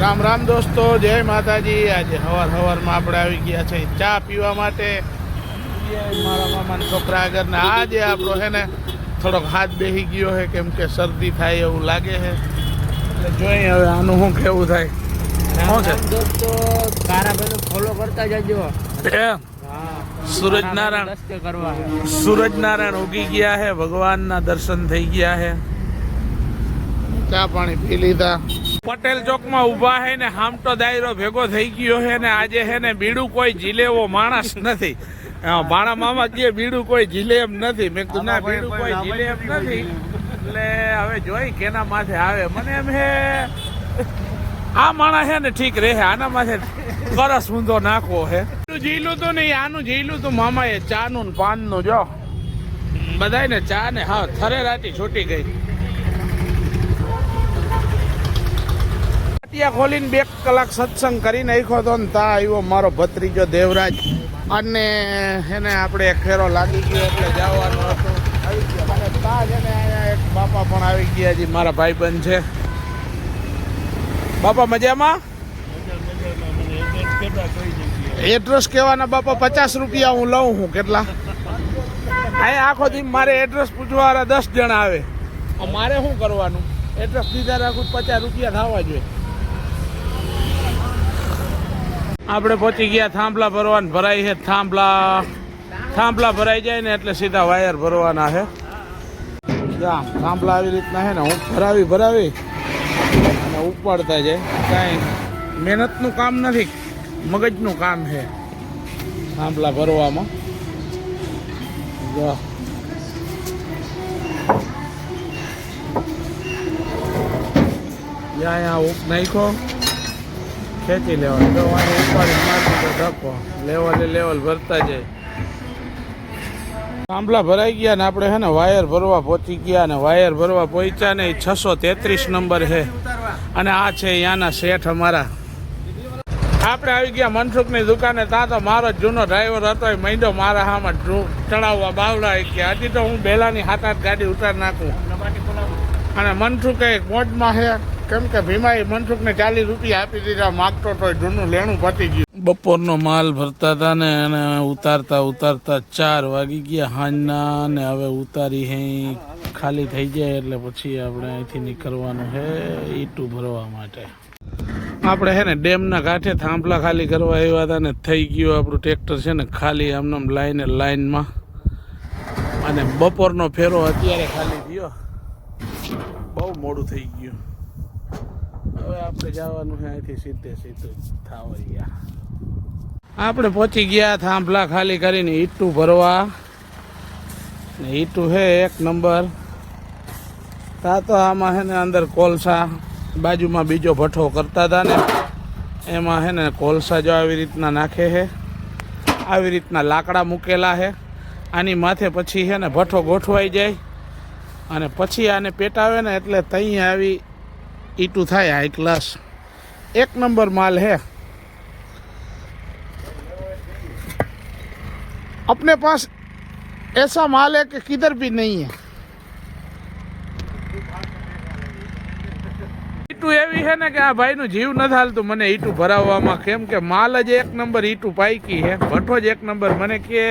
રામ રામ દોસ્તો જય માતાજી. આજે હવાર હવારમાં આપણે આવી ગયા છે ચા પીવા માટે. મારા મામાના છોકરા આગળ ને આજે આપણો છે ને થોડોક હાથ બેસી ગયો છે કેમ કે શરદી થાય એવું લાગે છે એટલે જોઈએ હવે આનું શું કેવું થાય. શું છે? દોસ્તો તારા પેલું ફોલો કરતા જજો. એમ સૂરજનારાયણ. સૂરજનારાયણ ઉગી ગયા છે ભગવાનના દર્શન થઈ ગયા છે ચા પાણી પી લીધા. પટેલ ચોકમાં ઊભા હે ને હામટો દાયરો ભેગો થઈ ગયો છે ને આજે હે ને બીડું કોઈ જીલેવો માણસ નથી. હા, ભાણા મામા કે બીડું કોઈ જીલે એમ નથી. મેં કીધું ના બીડું કોઈ જીલે એમ નથી. એટલે હવે જોઈ કેના માથે આવે. મને એમ હે આ માણસ હે ને ઠીક રહે આના માથે કરસ ઊંધો નાખવો હે. જીલું તો નહીં આનું જીલું તો. મામાએ ચાનું ને પાનનું જો. બધાય ને ચા ને હા થરે રાતી છૂટી ગઈ. પાટિયા ખોલીને બે કલાક સત્સંગ કરી નાખ્યો તો ને તા આવ્યો મારો ભત્રીજો દેવરાજ. અને એને આપણે ખેરો ફેરો લાગી ગયો એટલે જવાનું હતું. અને તા છે ને એક બાપા પણ આવી ગયા છે મારા ભાઈબંધ છે. બાપા મજામાં? એડ્રેસ કહેવાના બાપા પચાસ રૂપિયા હું લઉં હું કેટલા? અહીંયા આખો દી મારે એડ્રેસ પૂછવા દસ જણા આવે. મારે શું કરવાનું? એડ્રેસ દીધા રાખું પચાસ રૂપિયા થવા જોઈએ. આપણે પહોંચી ગયા, થાંભલા ભરવાના, ભરાય છે થાંભલા. થાંભલા ભરાઈ જાય ને એટલે સીધા વાયર ભરવાના છે. જા થાંભલા આવી રીતના છે ને, હું ભરાવી ભરાવી અને ઉપાડતા જાય. કાંઈ મહેનતનું કામ નથી, મગજનું કામ છે થાંભલા ભરવામાં. જો ઉપ નાખ્યો. ખેંચી લેવાનું. અહીં ઉપાડી મારી તો ધક્કો. લેવલે લેવલ ભરતા જાય. થાંભલા ભરાઈ ગયા ને આપણે હે ને વાયર ભરવા પહોંચી ગયા ને વાયર ભરવા પહોંચ્યા ને છસો તેત્રીસ નંબર છે અને આ છે અહીંયાના શેઠ અમારા. આપણે આવી ગયા મનસુખની દુકાને ત્યાં તો મારો જૂનો ડ્રાઈવર હતો, એ મહિનો મારા હામાં ચડાવવા બાવડા ગયા. હજી તો હું બેલાની હાથ હાથ ગાડી ઉતાર નાખું. અને મનસુખ એક મોજમાં છે કેમ કે ભીમાએ મનસુખને ચાલીસ રૂપિયા આપી દીધા, માગતો તો જૂનું લેણું પતી ગયું. બપોરનો માલ ભરતા હતા ને અને ઉતારતા ઉતારતા ચાર વાગી ગયા હાંજના ને હવે ઉતારી હે, ખાલી થઈ જાય એટલે પછી આપણે અહીંથી નીકળવાનું છે ઈટું ભરવા માટે. આપણે છે ને ડેમના કાંઠે થાંભલા ખાલી કરવા આવ્યા હતા ને થઈ ગયું આપણું ટ્રેક્ટર છે ને ખાલી આમનામ લાઈને લાઈનમાં. અને બપોરનો ફેરો અત્યારે ખાલી થયો. બહુ મોડું થઈ ગયું. હવે આપણે જવાનું છે અહીંથી સીધે સીધું થાવરિયા. આપણે પહોંચી ગયા થાંભલા ખાલી કરીને ઈટું ભરવા. ને ઈટું છે એક નંબર. તા તો આમાં છે ને અંદર કોલસા, બાજુમાં બીજો ભઠ્ઠો કરતા હતા ને, એમાં છે ને કોલસા જો આવી રીતના નાખે છે. આવી રીતના લાકડા મૂકેલા છે. આની માથે પછી છે ને ભઠ્ઠો ગોઠવાઈ જાય. અને પછી આને પેટાવે ને એટલે ત્યાં આવી ઈટું થાય હાઈ ક્લાસ એક નંબર માલ है अपने पास ऐसा माल है कि किधर भी नहीं है ઈટું એવી છે ને કે આ ભાઈનું જીવ નથી હાલતું મને ઈટું ભરાવવામાં કેમ કે માલ જ એક નંબર ઈટું પાઈકી છે ભઠ્ઠો જ એક નંબર મને કે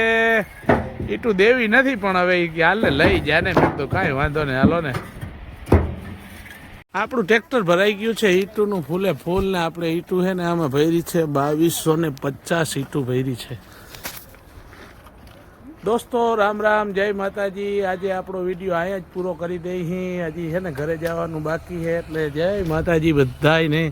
ઈટું દેવી નથી પણ હવે ઈ કે હાલે લઈ જા ને મેં તો કાંઈ વાંધો નહીં હાલો ને આપણું ટ્રેક્ટર ભરાઈ ગયું છે, ઈટુનું ફૂલે ફૂલ ને આપણે ઈટું છે ને આમાં ભરી છે, બાવીસો ને પચાસ ઈટું ભરી છે. દોસ્તો, રામ રામ, જય માતાજી. આજે આપણો વીડિયો અહીંયા જ પૂરો કરી દઈ હજી છે ને ઘરે જવાનું બાકી છે એટલે જય માતાજી બધાય ને